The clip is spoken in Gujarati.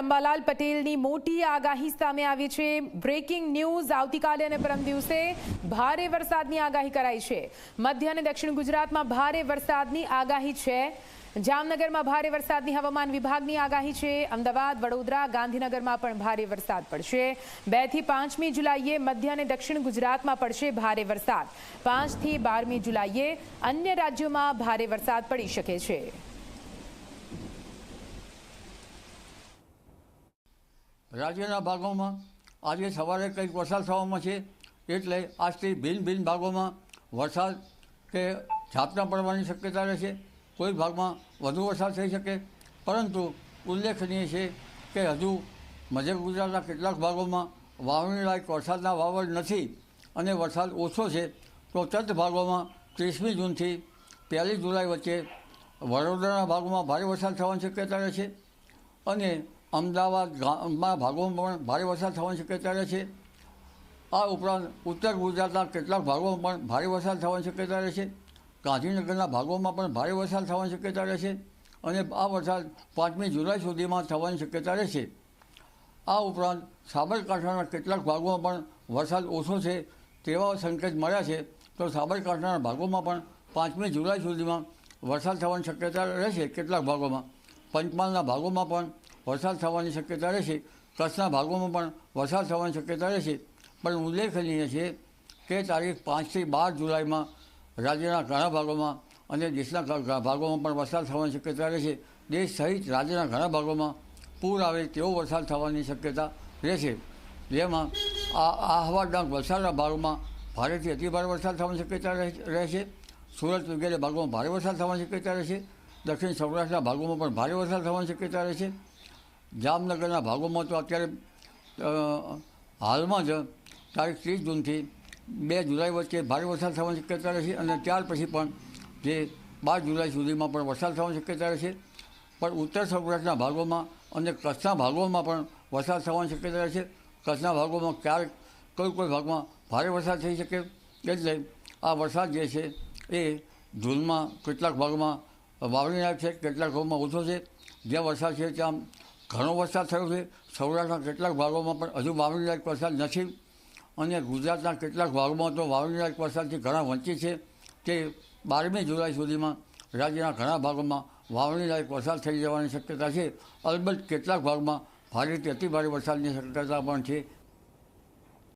અંબાલાલ પટેલની મોટી આગાહી સામે આવી છે. બ્રેકિંગ ન્યૂઝ આવતીકાલે અને પરમ દિવસે ભારે વરસાદની આગાહી કરાઈ છે. મધ્ય અને દક્ષિણ ગુજરાતમાં ભારે વરસાદની આગાહી છે. જામનગરમાં ભારે વરસાદની હવામાન વિભાગની આગાહી છે. અમદાવાદ, વડોદરા, ગાંધીનગરમાં પણ ભારે વરસાદ પડશે. બેથી પાંચમી જુલાઈએ મધ્ય અને દક્ષિણ ગુજરાતમાં પડશે ભારે વરસાદ. પાંચથી બારમી જુલાઈએ અન્ય રાજ્યોમાં ભારે વરસાદ પડી શકે છે. રાજ્યના ભાગોમાં આજે સવારે કંઈક વરસાદ થવામાં છે, એટલે આજથી ભિન્ન ભિન્ન ભાગોમાં વરસાદ કે ઝાપટા પડવાની શક્યતા રહેશે કોઈ ભાગમાં વધુ વરસાદ થઈ શકે. પરંતુ ઉલ્લેખનીય છે કે હજુ મધ્ય ગુજરાતના કેટલાક ભાગોમાં વાવણી લાયક વરસાદના વાવડ નથી અને વરસાદ ઓછો છે, તો ચત ભાગોમાં ત્રીસમી જૂનથી પહેલી જુલાઈ વચ્ચે વડોદરાના ભાગોમાં ભારે વરસાદ થવાની શક્યતા રહે છે. અને અમદાવાદ ગામમાં ભાગોમાં પણ ભારે વરસાદ થવાની શક્યતા રહે છે. આ ઉપરાંત ઉત્તર ગુજરાતના કેટલાક ભાગોમાં પણ ભારે વરસાદ થવાની શક્યતા રહે છે. ગાંધીનગરના ભાગોમાં પણ ભારે વરસાદ થવાની શક્યતા રહે છે અને આ વરસાદ પાંચમી જુલાઈ સુધીમાં થવાની શક્યતા રહેશે આ ઉપરાંત સાબરકાંઠાના કેટલાક ભાગોમાં પણ વરસાદ ઓછો છે તેવા સંકેત મળ્યા છે તો સાબરકાંઠાના ભાગોમાં પણ પાંચમી જુલાઈ સુધીમાં વરસાદ થવાની શક્યતા રહેશે કેટલાક ભાગોમાં. પંચમહાલના ભાગોમાં પણ વરસાદ થવાની શક્યતા રહેશે. કચ્છના ભાગોમાં પણ વરસાદ થવાની શક્યતા રહેશે. પણ ઉલ્લેખનીય છે કે તારીખ પાંચથી બાર જુલાઈમાં રાજ્યના ઘણા ભાગોમાં અને દેશના ભાગોમાં પણ વરસાદ થવાની શક્યતા રહેશે. દેશ સહિત રાજ્યના ઘણા ભાગોમાં પૂર આવે તેવો વરસાદ થવાની શક્યતા રહેશે. જેમાં આ આહવાના વલસાડના ભાગોમાં ભારેથી અતિભારે વરસાદ થવાની શક્યતા રહે- રહેશે. સુરત વગેરે ભાગોમાં ભારે વરસાદ થવાની શક્યતા રહેશે. દક્ષિણ સૌરાષ્ટ્રના ભાગોમાં પણ ભારે વરસાદ થવાની શક્યતા રહેશે. જામનગરના ભાગોમાં તો અત્યારે હાલમાં જ તારીખ ત્રીસ જૂનથી બે જુલાઈ વચ્ચે ભારે વરસાદ થવાની શક્યતા રહેશે અને ત્યાર પછી પણ જે બાર જુલાઈ સુધીમાં પણ વરસાદ થવાની શક્યતા રહેશે. પણ ઉત્તર સૌરાષ્ટ્રના ભાગોમાં અને કચ્છના ભાગોમાં પણ વરસાદ થવાની શક્યતા રહેશે. કચ્છના ભાગોમાં ક્યારેક કોઈ કોઈ ભાગમાં ભારે વરસાદ થઈ શકે. એટલે આ વરસાદ જે છે એ જૂનમાં કેટલાક ભાગમાં વાવણી છે, કેટલાક ભાગમાં ઓછો છે. જ્યાં વરસાદ છે ત્યાં ઘણો વરસાદ થયો છે. સૌરાષ્ટ્રના કેટલાક ભાગોમાં પણ હજુ વાવણી લાયક વરસાદ નથી અને ગુજરાતના કેટલાક ભાગોમાં તો વાવણી લાયક વરસાદથી ઘણા વંચિત છે. તે બારમી જુલાઈ સુધીમાં રાજ્યના ઘણા ભાગોમાં વાવણી લાયક વરસાદ થઈ જવાની શક્યતા છે. અલબત્ત કેટલાક ભાગમાં ભારેથી અતિભારે વરસાદની શક્યતા પણ છે.